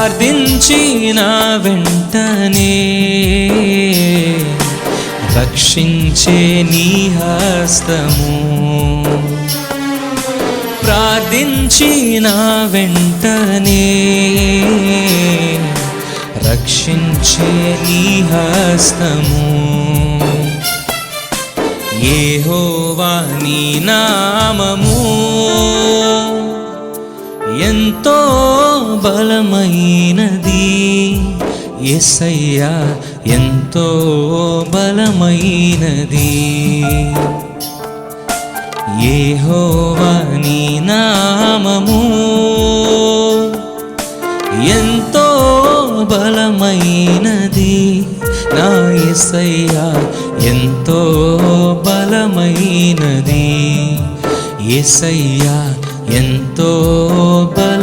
ప్రార్థించిన వెంటనే రక్షించే నీ హస్తము. ప్రార్థించిన వెంటనే రక్షించే నీ హస్తము. ఏహోవా నీ నామము. ఎంతో బలమైనది. ఎస్సయ్యా ఎంతో బలమైనది. ఏహోవాని నామము ఎంతో బలమైనది. నా ఎసయ్యా ఎంతో బలమైనది. ఎసయ్యా ఎంతో బల